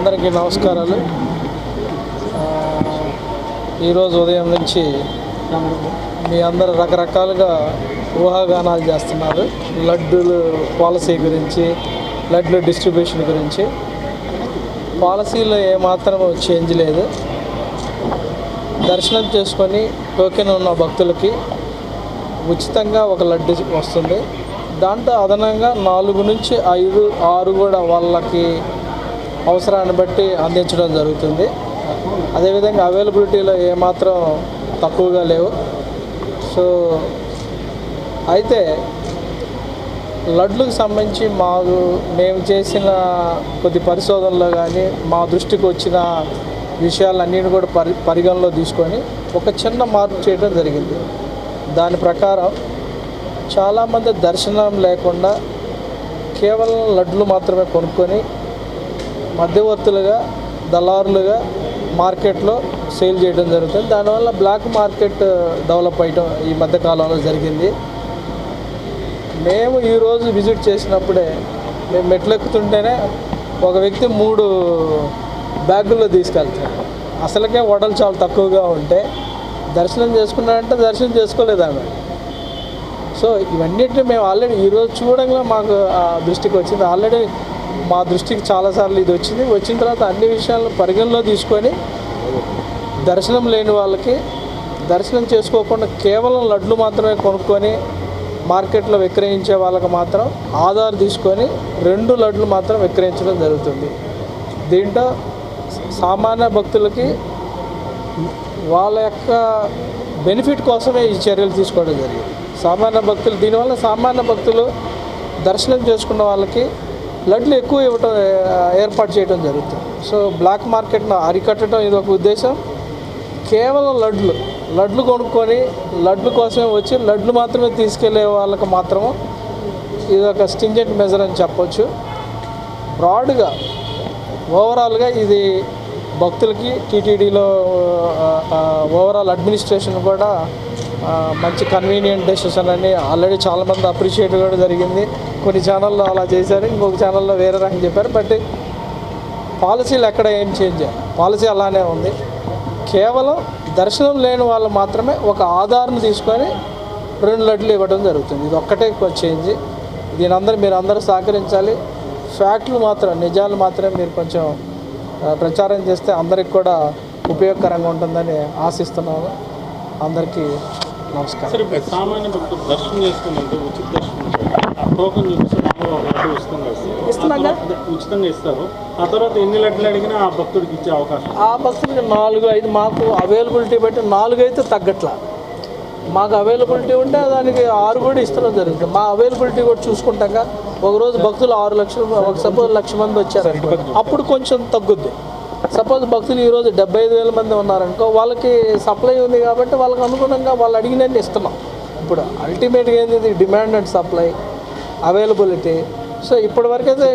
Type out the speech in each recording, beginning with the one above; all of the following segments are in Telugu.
అందరికీ నమస్కారాలు. ఈరోజు ఉదయం నుంచి మీ అందరు రకరకాలుగా ఊహాగానాలు చేస్తున్నారు. లడ్డూలు పాలసీ గురించి లడ్లు డిస్ట్రిబ్యూషన్ గురించి. పాలసీలో ఏమాత్రం చేంజ్ లేదు. దర్శనం చేసుకొని టోకెన్ ఉన్న భక్తులకి ఉచితంగా ఒక లడ్డు వస్తుంది. దాంట్లో అదనంగా నాలుగు నుంచి ఐదు ఆరు కూడా వాళ్ళకి అవసరాన్ని బట్టి అందించడం జరుగుతుంది. అదేవిధంగా అవైలబిలిటీలో ఏమాత్రం తక్కువగా లేవు. సో అయితే లడ్లకు సంబంధించి మాకు మేము చేసిన కొద్ది పరిశోధనలో కానీ మా దృష్టికి వచ్చిన విషయాలన్నిటిని కూడా పరి పరిగణలో తీసుకొని ఒక చిన్న మార్పు చేయడం జరిగింది. దాని ప్రకారం చాలామంది దర్శనం లేకుండా కేవలం లడ్లు మాత్రమే కొనుక్కొని మధ్యవర్తులుగా దళారులుగా మార్కెట్లో సేల్ చేయడం జరుగుతుంది. దానివల్ల బ్లాక్ మార్కెట్ డెవలప్ అయ్యడం ఈ మధ్యకాలంలో జరిగింది. మేము ఈరోజు విజిట్ చేసినప్పుడే మేము మెట్లెక్కుతుంటేనే ఒక వ్యక్తి మూడు బ్యాగుల్లో తీసుకెళ్తాడు. అసలుకే వడలు చాలా తక్కువగా ఉంటే దర్శనం చేసుకున్నాడంటే దర్శనం చేసుకోలేదు ఆమె. సో ఇవన్నిటిని మేము ఆల్రెడీ ఈరోజు చూడంగా మాకు ఆ దృష్టికి వచ్చింది ఆల్రెడీ మా దృష్టికి చాలాసార్లు ఇది వచ్చింది. వచ్చిన తర్వాత అన్ని విషయాలను పరిగణలో తీసుకొని దర్శనం లేని వాళ్ళకి దర్శనం చేసుకోకుండా కేవలం లడ్లు మాత్రమే కొనుక్కొని మార్కెట్లో విక్రయించే వాళ్ళకి మాత్రం ఆధార్ తీసుకొని రెండు లడ్లు మాత్రం విక్రయించడం జరుగుతుంది. దీంట్లో సామాన్య భక్తులకి వాళ్ళ యొక్క బెనిఫిట్ కోసమే ఈ చర్యలు తీసుకోవడం జరిగింది. సామాన్య భక్తులు దీనివల్ల సామాన్య భక్తులు దర్శనం చేసుకున్న వాళ్ళకి లడ్లు ఎక్కువ ఇవ్వటం ఏర్పాటు చేయడం జరుగుతుంది. సో బ్లాక్ మార్కెట్ను అరికట్టడం ఇది ఒక ఉద్దేశం. కేవలం లడ్లు లడ్లు కొనుక్కొని లడ్లు కోసమే వచ్చి లడ్లు మాత్రమే తీసుకెళ్ళే వాళ్ళకి మాత్రము ఇది ఒక స్టింజెంట్ మెజర్ అని చెప్పొచ్చు. బ్రాడ్గా ఓవరాల్గా ఇది భక్తులకి టీటీడీలో ఓవరాల్ అడ్మినిస్ట్రేషన్ కూడా మంచి కన్వీనియంట్ డెసిషన్ అని ఆల్రెడీ చాలామంది అప్రిషియేట్ కూడా జరిగింది. కొన్ని ఛానల్లో అలా చేశారు ఇంకొక ఛానల్లో వేరే రకం చెప్పారు. బట్ పాలసీలు ఎక్కడ ఏం చేంజ్ పాలసీ అలానే ఉంది. కేవలం దర్శనం లేని వాళ్ళు మాత్రమే ఒక ఆధార్ను తీసుకొని రెండు లడ్లు ఇవ్వడం జరుగుతుంది. ఇది ఒక్కటే చేంజ్ దీని అందరూ మీరు అందరూ సహకరించాలి. ఫ్యాక్ట్లు మాత్రం నిజాలు మాత్రమే మీరు కొంచెం ప్రచారం చేస్తే అందరికి కూడా ఉపయోగకరంగా ఉంటుందని ఆశిస్తున్నాము అందరికీ నమస్కారం. సామాన్య భక్తులు దర్శనం చేసుకున్నంత ఉచిత దర్శనం. ఆ టోకెన్ ఇస్తున్నాగా? ఉచితంగా ఇస్తారు. ఆ తర్వాత ఎన్ని లడ్లు అడిగినా ఆ భక్తుడికి ఇచ్చే అవకాశం ఆ భక్తులకి నాలుగు ఐదు మాకు అవైలబిలిటీ బట్టి నాలుగు అయితే తగ్గట్లా. మాకు అవైలబిలిటీ ఉంటే దానికి ఆరు కూడా ఇస్తడం జరుగుతుంది. మా అవైలబిలిటీ కూడా చూసుకుంటాక ఒకరోజు భక్తులు ఆరు లక్షలు ఒక సపోజ్ లక్ష మంది వచ్చారు. అప్పుడు కొంచెం తగ్గుద్ది. సపోజ్ భక్తులు ఈరోజు డెబ్బై ఐదు వేల మంది ఉన్నారనుకో వాళ్ళకి సప్లై ఉంది కాబట్టి వాళ్ళకి అనుగుణంగా వాళ్ళు అడిగినన్ని ఇస్తున్నాం. ఇప్పుడు అల్టిమేట్గా ఏంది demand and supply availability so ఇప్పటివరకు అయితే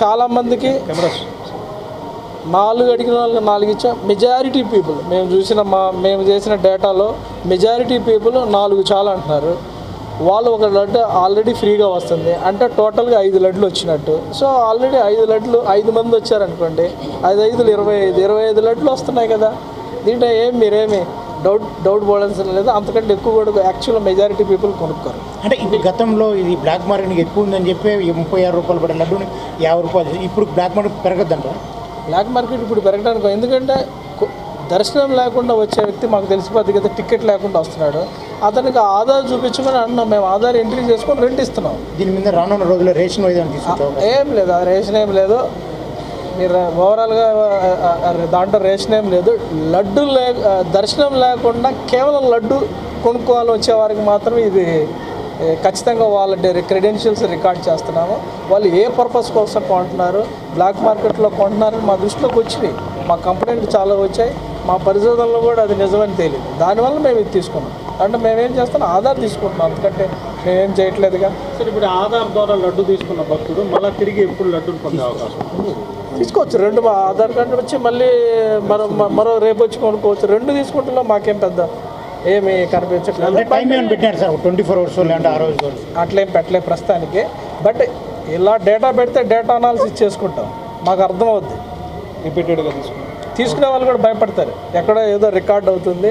చాలా మందికి నాలుగు అడిగిన వాళ్ళకి నాలుగు ఇచ్చాం. మెజారిటీ పీపుల్ మేము చూసిన మా మేము చేసిన డేటాలో మెజారిటీ పీపుల్ నాలుగు చాలా అంటున్నారు. వాళ్ళు ఒక లడ్డు ఆల్రెడీ ఫ్రీగా వస్తుంది. అంటే టోటల్గా ఐదు లడ్లు వచ్చినట్టు. సో ఆల్రెడీ ఐదు లడ్లు ఐదు మంది వచ్చారనుకోండి ఐదు ఐదులు ఇరవై ఐదు ఇరవై ఐదు లడ్లు వస్తున్నాయి కదా. దీంట్లో ఏం మీరేమి డౌట్ డౌట్ పడాల్సిన లేదు. అంతకంటే ఎక్కువ కూడా యాక్చువల్ మెజారిటీ పీపుల్ కొనుక్కోరు. అంటే ఇప్పుడు గతంలో ఇది బ్లాక్ మార్కెట్ ఎక్కువ ఉందని చెప్పి ముప్పై ఆరు రూపాయలు పడే లడ్డూని యాభై రూపాయలు ఇప్పుడు బ్లాక్ మార్కెట్ పెరగద్దంట బ్లాక్ మార్కెట్ ఇప్పుడు పెరగడానికి ఎందుకంటే దర్శనం లేకుండా వచ్చే వ్యక్తి మాకు తెలిసిపోద్ది కదా టికెట్ లేకుండా వస్తున్నాడు. అతనికి ఆధార్ చూపించమని అంటున్నాం మేము ఆధార్ ఎంట్రీ చేసుకొని రెంట్ ఇస్తున్నాం. దీని మీద రానున్న రోజుల్లో రేషన్ ఏం లేదు. ఆ రేషన్ ఏం లేదు. మీరు ఓవరాల్గా దాంట్లో రేషన్ ఏం లేదు. లడ్డు లే దర్శనం లేకుండా కేవలం లడ్డు కొనుక్కోవాలి వచ్చే వారికి మాత్రమే ఇది ఖచ్చితంగా వాళ్ళ క్రెడెన్షియల్స్ రికార్డ్ చేస్తున్నాము. వాళ్ళు ఏ పర్పస్ కోసం కొంటున్నారు బ్లాక్ మార్కెట్లో కొంటున్నారని మా దృష్టిలోకి వచ్చినాయి. మా కంప్లైంట్ చాలా వచ్చాయి. మా పరిశోధనలో కూడా అది నిజమని తేలింది. దానివల్ల మేము ఇది తీసుకున్నాం. అంటే మేమేం చేస్తున్నాం ఆధార్ తీసుకుంటున్నాం. ఎందుకంటే మేమేం చేయట్లేదుగా. సరే ఇప్పుడు ఆధార్ ద్వారా లడ్డు తీసుకున్న భక్తుడు మళ్ళీ తిరిగి ఎప్పుడు లడ్డూని పొందే అవకాశం తీసుకోవచ్చు. రెండు మా ఆధార్ కార్డు వచ్చి మళ్ళీ మరో మరో రేపు వచ్చి కొనుక్కోవచ్చు. రెండు తీసుకుంటున్నాం మాకేం పెద్ద ఏమి కనిపించట్లేదు. అంటే టైం ఏమైనా పెట్టారు సార్? ట్వంటీ ఫోర్ అవర్స్ లేదంటే ఆ రోజు అట్లేం పెట్టలే ప్రస్తుతానికి. బట్ ఇలా డేటా పెడితే డేటా అనాలిసిస్ చేసుకుంటాం. మాకు అర్థమవుద్ది రిపీటెడ్గా తీసుకున్నాం తీసుకునే వాళ్ళు కూడా భయపడతారు. ఎక్కడ ఏదో రికార్డ్ అవుతుంది.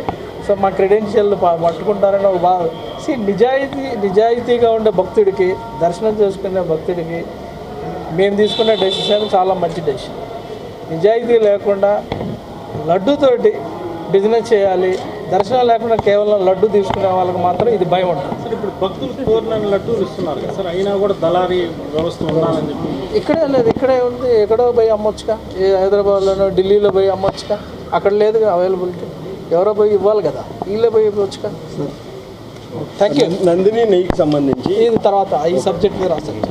సో మా క్రెడెన్షియల్ పట్టుకుంటారని ఒక బాధ సి నిజాయితీ నిజాయితీగా ఉండే భక్తుడికి దర్శనం చేసుకునే భక్తుడికి మేము తీసుకునే డెసిషన్ చాలా మంచి డెసిషన్ నిజాయితీ లేకుండా లడ్డుతోటి బిజినెస్ చేయాలి దర్శనం లేకుండా కేవలం లడ్డు తీసుకునే వాళ్ళకి మాత్రం ఇది భయం ఉంటుంది. సార్ ఇప్పుడు భక్తులు కోరిన లడ్డూలు ఇస్తున్నారు కదా సార్ అయినా కూడా దళారీ వ్యవస్థ ఉండాలని చెప్పి. ఇక్కడే లేదు ఇక్కడే ఉంది ఎక్కడో పోయి అమ్మొచ్చుగా. ఏ హైదరాబాద్లోనో ఢిల్లీలో పోయి అమ్మొచ్చుగా. అక్కడ లేదుగా అవైలబిలిటీ ఎవరో పోయి ఇవ్వాలి కదా. వీళ్ళే పోయి ఇవ్వచ్చుగా? థ్యాంక్ యూ నందిని నెయ్యికి సంబంధించి. ఇది తర్వాత ఈ సబ్జెక్ట్ మీద రాస్తాను.